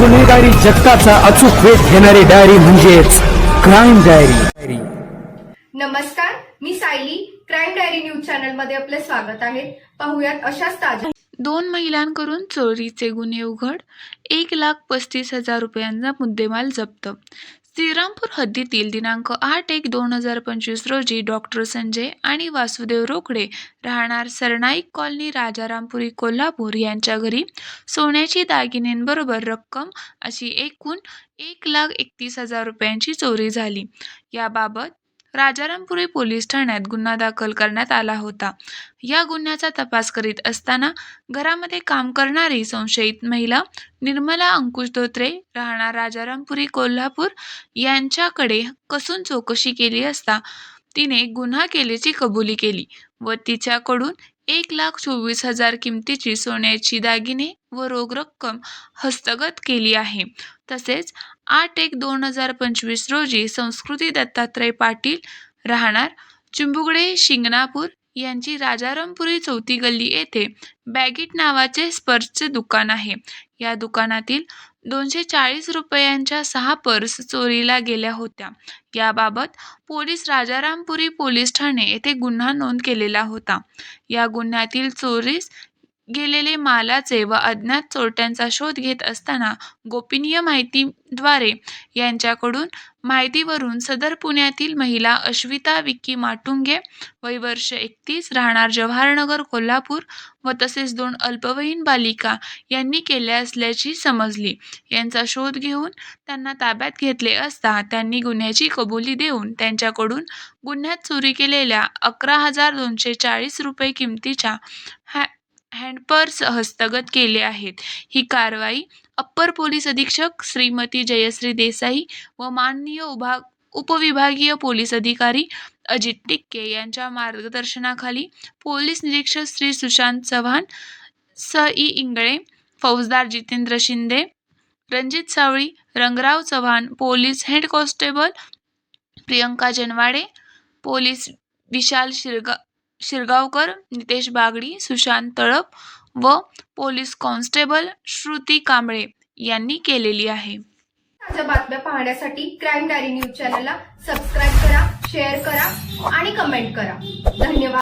गुन्हेगारी जगताचा अचूक वेध घेणारी डायरी म्हणजेच क्राईम डायरी नमस्कार मी सायली. क्राईम डायरी न्यूज चॅनलमध्ये आपले स्वागत आहे. पाहुयात अशाच ताज्या दोन महिलांकडून चोरीचे गुन्हे उघड एक लाख पस्तीस हजार रुपयांचा मुद्देमाल जप्त. श्रीरामपूर हद्दीतील दिनांक आठ एक दोन हजार पंचवीस रोजी डॉक्टर संजय आणि वासुदेव रोकडे राहणार सरनाईक कॉलनी राजारामपुरी कोल्हापूर यांच्या घरी. सोन्याची दागिन्यांबरोबर रक्कम अशी एकूण एक लाख एकतीस हजार रुपयांची चोरी झाली. याबाबत राजारामपुरी पोलीस ठाण्यात गुन्हा दाखल करण्यात आला होता. या गुन्ह्याचा तपास करीत असताना घरामध्ये काम करणारी संशयित महिला निर्मला अंकुश धोत्रे राहणार राजारामपुरी कोल्हापूर यांच्याकडे कसून चौकशी केली असता तिने गुन्हा केल्याची कबुली केली व तिच्याकडून एक लाख चोवीस हजार किमतीची सोन्याची दागिने व रोख रक्कम हस्तगत केली आहे. तसेच आठ एक दोन हजार पंचवीस रोजी संस्कृती दत्तात्रय पाटील राहणार. चिंबुगडे शिंगणापूर यांची राजारामपुरी चौथी गल्ली येथे बॅगिट नावाचे स्पर्शचे दुकान आहे. या दुकानातील दोनशे चाळीस रुपयांच्या सहा पर्स चोरीला गेल्या होत्या. याबाबत पोलीस राजारामपुरी पोलीस ठाणे येथे गुन्हा नोंद केलेला होता. या गुन्ह्यातील चोरीस गेलेले मालाचे व अज्ञात चोरट्यांचा शोध घेत असताना गोपनीय माहितीद्वारे यांच्याकडून माहितीवरून सदर पुण्यातील महिला अश्विता विक्की माटुंगे वय वर्ष एकतीस राहणार जवाहरनगर कोल्हापूर व तसेच दोन अल्पवयीन बालिका यांनी केल्या असल्याची समजली. यांचा शोध घेऊन त्यांना ताब्यात घेतले असता त्यांनी गुन्ह्याची कबुली देऊन त्यांच्याकडून गुन्ह्यात चोरी केलेल्या अकरा हजार दोनशे चाळीस रुपये किमतीच्या हँड पर्स हस्तगत केले आहेत. ही कारवाई अप्पर पोलीस अधीक्षक श्रीमती जयश्री देसाई व माननीय उभा उपविभागीय पोलीस अधिकारी अजित टिक्के यांच्या मार्गदर्शनाखाली पोलीस निरीक्षक श्री सुशांत चव्हाण स. ई. इंगळे फौजदार Jitendra Shinde Ranjit Savali Rangrao Chavan police head constable Priyanka Janwade police Vishal Shirga Shirgaonkar Nitesh Bagdi Sushant Talap व पोलीस कॉन्स्टेबल श्रुती कांबळे यांनी केलेली आहे. ताज्या बातम्या पाहण्यासाठी क्राईम डायरी न्यूज चॅनलला सबस्क्राईब करा शेअर करा आणि कमेंट करा. धन्यवाद.